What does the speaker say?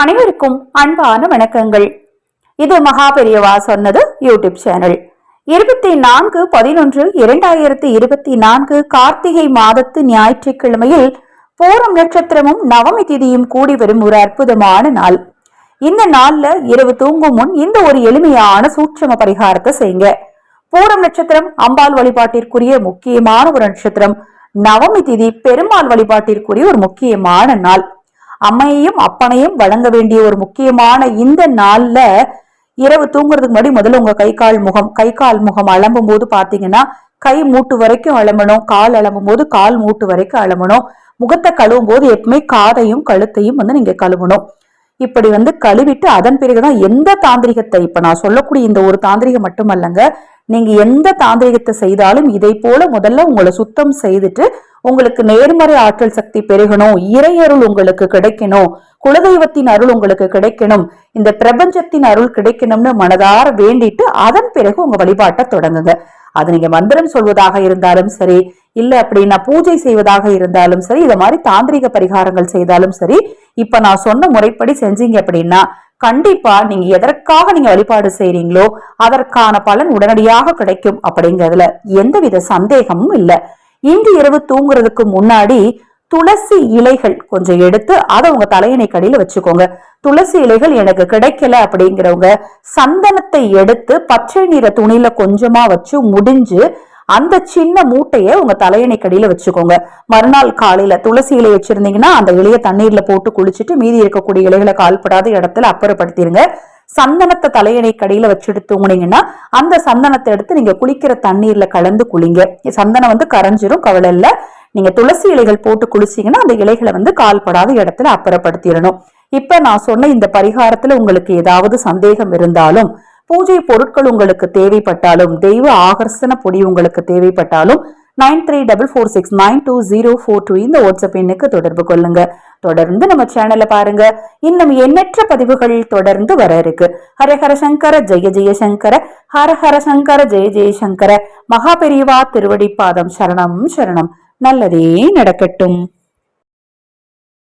அனைவருக்கும் அன்பான வணக்கங்கள். இது மகா பெரியவா சொன்னது யூடியூப் சேனல். இருபத்தி நான்கு பதினொன்று இரண்டாயிரத்தி இருபத்தி நான்கு கார்த்திகை மாதத்து ஞாயிற்றுக்கிழமையில் பூரம் நட்சத்திரமும் நவமி திதியும் கூடி வரும் ஒரு அற்புதமான நாள். இந்த நாள்ல இரவு தூங்கும் முன் இந்த ஒரு எளிமையான சூட்சம பரிகாரத்தை செய்யுங்க. பூரம் நட்சத்திரம் அம்பாள் வழிபாட்டிற்குரிய முக்கியமான ஒரு நட்சத்திரம். நவமி திதி பெருமாள் வழிபாட்டிற்குரிய ஒரு முக்கியமான நாள். அம்மையையும் அப்பனையும் வழங்க வேண்டிய ஒரு முக்கியமான இந்த நாள்ல இரவு தூங்குறதுக்கு முன்னாடி முதல்ல உங்க கை கால் முகம் கை கால் முகம் அலம்பும் போது பாத்தீங்கன்னா கை மூட்டு வரைக்கும் அலம்பணும் கால் அலம்பும் போது கால் மூட்டு வரைக்கும் அலம்பணும். முகத்தை கழுவும் போது எப்பவுமே காதையும் கழுத்தையும் வந்து நீங்க கழுவணும். இப்படி வந்து கழுவிட்டு அதன் பிறகுதான் எந்த தாந்திரிகத்தை இப்ப நான் சொல்லக்கூடிய இந்த ஒரு தாந்திரிகம் மட்டுமல்லங்க நீங்க எந்த தாந்திரிகத்தை செய்தாலும் இதை போல முதல்ல உங்களை சுத்தம் செய்துட்டு உங்களுக்கு நேர்மறை ஆற்றல் சக்தி பெருகணும் இறையருள் உங்களுக்கு கிடைக்கணும் குலதெய்வத்தின் அருள் உங்களுக்கு கிடைக்கணும் இந்த பிரபஞ்சத்தின் அருள் கிடைக்கணும்னு மனதார வேண்டிட்டு அதன் பிறகு உங்க வழிபாட்டை தொடங்குங்க. அது நீங்க மந்திரம் சொல்வதாக இருந்தாலும் சரி இல்ல அப்படின்னா பூஜை செய்வதாக இருந்தாலும் சரி இதை மாதிரி தாந்திரிக பரிகாரங்கள் செய்தாலும் சரி இப்ப நான் சொன்ன முறைப்படி செஞ்சீங்க அப்படின்னா கண்டிப்பா நீங்க எதற்காக நீங்க வழிபாடு செய்றீங்களோ அதற்கான பலன் உடனடியாக கிடைக்கும் அப்படிங்கறதுல எந்தவித சந்தேகமும் இல்லை. இன்று இரவு தூங்குறதுக்கு முன்னாடி துளசி இலைகள் கொஞ்சம் எடுத்து அதை உங்க தலையணை கடையில வச்சுக்கோங்க. துளசி இலைகள் எனக்கு கிடைக்கல அப்படிங்கிறவங்க சந்தனத்தை எடுத்து பச்சை நிற துணியில கொஞ்சமா வச்சு முடிஞ்சு அந்த சின்ன மூட்டையை உங்க தலையணை கடியில வச்சுக்கோங்க. மறுநாள் காலையில துளசி இலை வச்சிருந்தீங்கன்னா அந்த இலையை தண்ணீர்ல போட்டு குளிச்சுட்டு மீதி இருக்கக்கூடிய இலைகளை கால்படாத இடத்துல அப்புறப்படுத்திருங்க. சந்தனத்தை தலையணை கடியில வச்சுட்டு தூங்குனீங்கன்னா அந்த சந்தனத்தை எடுத்து நீங்க குளிக்கிற தண்ணீர்ல கலந்து குளிங்க. சந்தனம் வந்து கரைஞ்சிரும் கவலை இல்ல நீங்க துளசி இலைகள் போட்டு குளிச்சீங்கன்னா அந்த இலைகளை வந்து கால்படாத இடத்துல அப்புறப்படுத்திடணும். இப்ப நான் சொன்ன இந்த பரிகாரத்துல உங்களுக்கு ஏதாவது சந்தேகம் இருந்தாலும் பூஜை பொருட்கள் உங்களுக்கு தேவைப்பட்டாலும் தெய்வ ஆகர்ஷண பொடி உங்களுக்கு தேவைப்பட்டாலும் nine three double four six nine two zero four two இந்த வாட்ஸ்அப் எண்ணுக்கு தொடர்பு கொள்ளுங்க. தொடர்ந்து நம்ம சேனலை பாருங்க. இன்னும் எண்ணற்ற பதிவுகள் தொடர்ந்து வர இருக்கு. ஹரஹர சங்கர ஜெய ஜெய சங்கர ஹரஹர சங்கர ஜெய ஜெய சங்கர மகா பெரியவா திருவடிப்பாதம் சரணம் சரணம். நல்லதே நடக்கட்டும்.